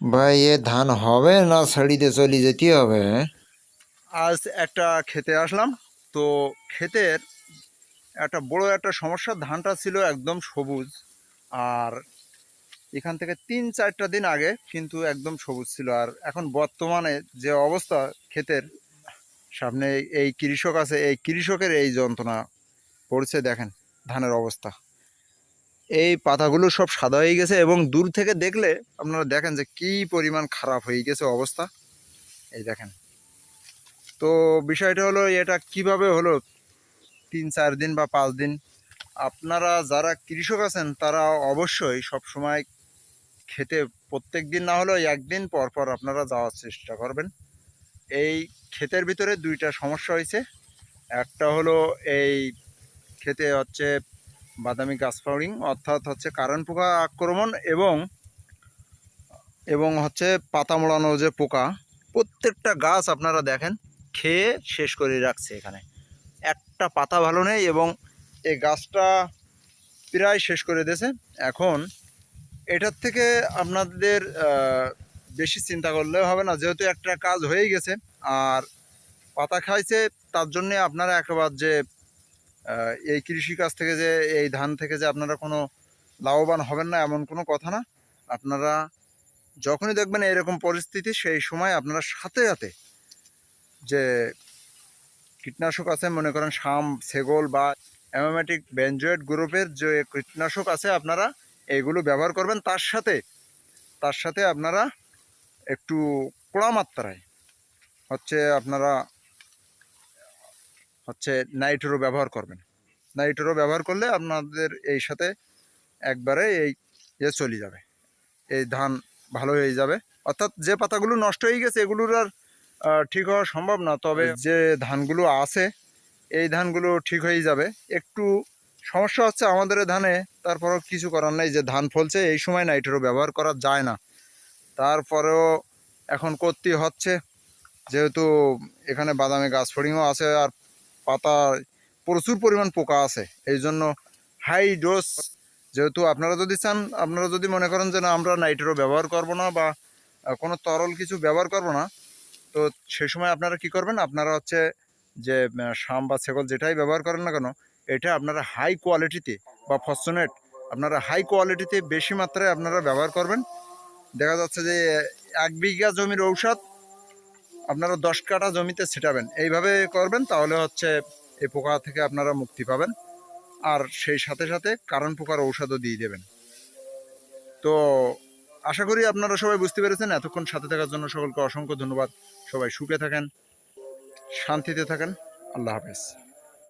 ভাই, এ ধান হবে না শাড়িতে চলে যেতে হবে? আজ একটা খেতে আসলাম। তো ক্ষেতের একটা বড় একটা সমস্যা, ধানটা ছিল একদম সবুজ। আর এখান থেকে তিন চারটা দিন আগে কিন্তু একদম সবুজ ছিল। আর এখন বর্তমানে যে অবস্থা ক্ষেতের, সামনে এই কৃষক আছে, এই কৃষকের এই যন্ত্রণা পড়ছে দেখেন ধানের অবস্থা। এই পাতাগুলো সব সাদা হয়ে গেছে এবং দূর থেকে দেখলে আপনারা দেখেন যে কি পরিমাণ খারাপ হয়ে গেছে অবস্থা। এই দেখেন। তো বিষয়টা হলো এটা কীভাবে হলো? তিন, চার দিন বা পাঁচ দিন আপনারা যারা কৃষক আছেন, তারা অবশ্যই সব সময় খেতে প্রত্যেক দিন না হলেও একদিন পর পর আপনারা যাওয়ার চেষ্টা করবেন। এই ক্ষেতের ভিতরে দুইটা সমস্যা হয়েছে। একটা হলো এই খেতে হচ্ছে বাদামি গাছ ফাউরিং অর্থাৎ হচ্ছে কারেন্ট পোকা আক্রমণ এবং এবং হচ্ছে পাতা মোড়ানো যে পোকা, প্রত্যেকটা গাছ আপনারা দেখেন খেয়ে শেষ করে রাখছে এখানে। একটা পাতা ভালো নেই এবং এই গাছটা প্রায় শেষ করে দিয়েছে। এখন এটার থেকে আপনাদের বেশি চিন্তা করলেও হবে না, যেহেতু একটা কাজ হয়ে গেছে, আর পাতা খাইছে, তার জন্যে আপনারা একেবারে যে এই কৃষি কাজ থেকে যে, এই ধান থেকে যে আপনারা কোনো লাভবান হবেন না, এমন কোনো কথা না। আপনারা যখনই দেখবেন এরকম পরিস্থিতি, সেই সময় আপনারা সাথে সাথে যে কীটনাশক আছে, মনে করেন শাম, সেগল বা অ্যামোমেটিক বেঞ্জয়েড গ্রুপের যে কীটনাশক আছে, আপনারা এগুলো ব্যবহার করবেন। তার সাথে তার সাথে আপনারা একটু কড়া মাত্রায় হচ্ছে আপনারা হচ্ছে নাইট্রো ব্যবহার করবেন। নাইট্রো ব্যবহার করলে আপনাদের এই সাথে একবারে এই ইয়ে চলে যাবে। এই ধান ভালো হয়ে যাবে। অর্থাৎ যে পাতাগুলো নষ্ট হয়ে গেছে এগুলোর আর ঠিক হওয়া সম্ভব না। তবে যে ধানগুলো আছে এই ধানগুলো ঠিক হয়ে যাবে। একটু সমস্যা হচ্ছে আমাদের ধানে তারপরেও কিছু করার নেই যে ধান ফলছে এই সময় নাইট্রো ব্যবহার করা যায় না। তারপরেও এখন করতে হচ্ছে। যেহেতু এখানে বাদামে গাছ ফড়িংও আছে আর পাতা প্রচুর পরিমাণ পোকা আছে। এই জন্য হাই ডোজ যেহেতু আপনারা যদি চান, আপনারা যদি মনে করেন যে না, আমরা নাইট্রো ব্যবহার করব না বা কোনো তরল কিছু ব্যবহার করব না, তো সেই সময় আপনারা কি করবেন? আপনারা হচ্ছে যে শাম বা ছেগল যেটাই ব্যবহার করেন না কেন, এটা আপনারা হাই কোয়ালিটিতে বা ফসফেট আপনারা হাই কোয়ালিটিতে বেশি মাত্রায় আপনারা ব্যবহার করবেন। দেখা যাচ্ছে যে, এক বিঘা জমির ঔষধ আপনারা দশ কাটা জমিতে ছিটাবেন, এইভাবে করবেন তাহলে হচ্ছে এই পোকা থেকে আপনারা মুক্তি পাবেন। আর সেই সাথে সাথে কারণ পোকার ঔষধও দিয়ে দেবেন। তো আশা করি আপনারা সবাই বুঝতে পেরেছেন। এতক্ষণ সাথে থাকার জন্য সকলকে অসংখ্য ধন্যবাদ। সবাই সুখে থাকেন, শান্তিতে থাকেন। আল্লাহ হাফেজ।